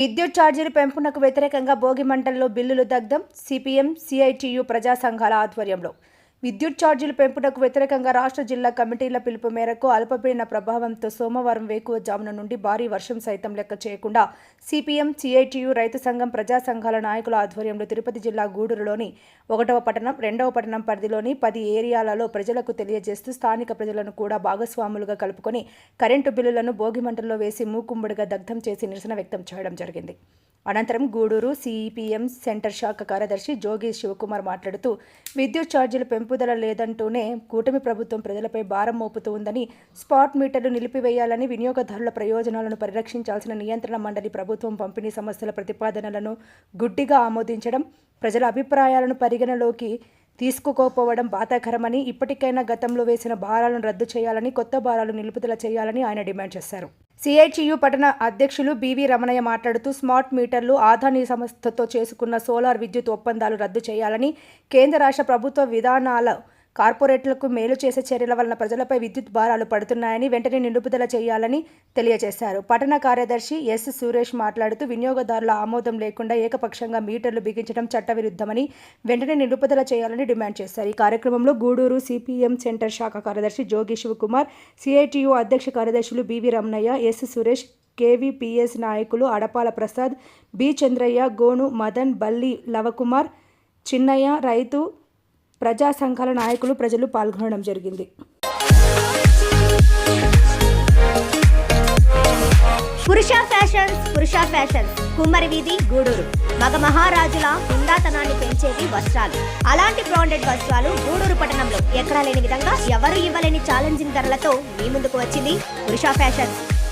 విద్యుత్ ఛార్జీలు పెంపునకు వ్యతిరేకంగా భోగి మంటల్లో బిల్లులు దగ్ధం సిపిఎం సిఐటియు ప్రజా సంఘాల ఆధ్వర్యంలో. విద్యుత్ ఛార్జీలు పెంపునకు వ్యతిరేకంగా రాష్ట్ర జిల్లా కమిటీల పిలుపు మేరకు అల్పపీడన ప్రభావంతో సోమవారం వేకువజామున నుండి భారీ వర్షం సైతం లెక్క చేయకుండా సిపిఎం సిఐటియు రైతు సంఘం ప్రజా సంఘాల నాయకుల ఆధ్వర్యంలో తిరుపతి జిల్లా గూడూరులోని ఒకటవ పట్టణం రెండవ పట్టణం పరిధిలోని పది ఏరియాలలో ప్రజలకు తెలియజేస్తూ స్థానిక ప్రజలను కూడా భాగస్వాములుగా కలుపుకొని కరెంటు బిల్లులను భోగి మంటల్లో వేసి మూకుమ్మడిగా దగ్ధం చేసి నిరసన వ్యక్తం చేయడం జరిగింది. అనంతరం గూడూరు సిఈపిఎం సెంటర్ శాఖ కార్యదర్శి జోగి శివకుమార్ మాట్లాడుతూ విద్యుత్ ఛార్జీలు పెంపుదల లేదంటూనే కూటమి ప్రభుత్వం ప్రజలపై భారం మోపుతూ ఉందని స్పాట్ మీటర్లు నిలిపివేయాలని వినియోగదారుల ప్రయోజనాలను పరిరక్షించాల్సిన నియంత్రణ మండలి ప్రభుత్వం పంపిణీ సమస్యల ప్రతిపాదనలను గుడ్డిగా ఆమోదించడం ప్రజల అభిప్రాయాలను పరిగణలోకి తీసుకుకోపోవడం బాధాకరమని ఇప్పటికైనా గతంలో వేసిన భారాలను రద్దు చేయాలని కొత్త భారాలు నిలుపుదల చేయాలని ఆయన డిమాండ్ చేశారు. సిఐటియు పట్టణ అధ్యక్షులు బీవీ రమణయ్య మాట్లాడుతూ స్మార్ట్ మీటర్లు ఆధాని సంస్థతో చేసుకున్న సోలార్ విద్యుత్ ఒప్పందాలు రద్దు చేయాలని కేంద్ర రాష్ట్ర ప్రభుత్వ విధానాల కార్పొరేట్లకు మేలు చేసే చర్యల వలన ప్రజలపై విద్యుత్ భారాలు పడుతున్నాయని వెంటనే నిలుపుదల చేయాలని తెలియజేశారు. పట్టణ కార్యదర్శి ఎస్. సురేష్ మాట్లాడుతూ వినియోగదారుల ఆమోదం లేకుండా ఏకపక్షంగా మీటర్లు బిగించడం చట్టవిరుద్ధమని వెంటనే నిలుపుదల చేయాలని డిమాండ్ చేశారు. ఈ కార్యక్రమంలో గూడూరు సిపిఎం సెంటర్ శాఖ కార్యదర్శి జోగి శివకుమార్ సిఐటియు అధ్యక్ష కార్యదర్శులు BV Ramanaiah S. Suresh KVPS నాయకులు అడపాల ప్రసాద్ బి. చంద్రయ్య గోను మదన్ బల్లి లవకుమార్ చిన్నయ్య రైతు ప్రజా సంఘాల నాయకులు ప్రజలు పాల్గొనడం జరిగింది. పురుష ఫ్యాషన్స్ పురుష ఫ్యాషన్స్ కుమ్మరి వీధి గూడూరు. మగ మహారాజుల హుందాతనాన్ని పెంచేవి వస్త్రాలు. అలాంటి బ్రాండెడ్ వస్త్రాలు గూడూరు పట్టణంలో ఎక్కడా లేని విధంగా ఎవరు ఇవ్వలేని ఛాలెంజింగ్ ధరలతో మీ ముందుకు వచ్చింది పురుష ఫ్యాషన్స్.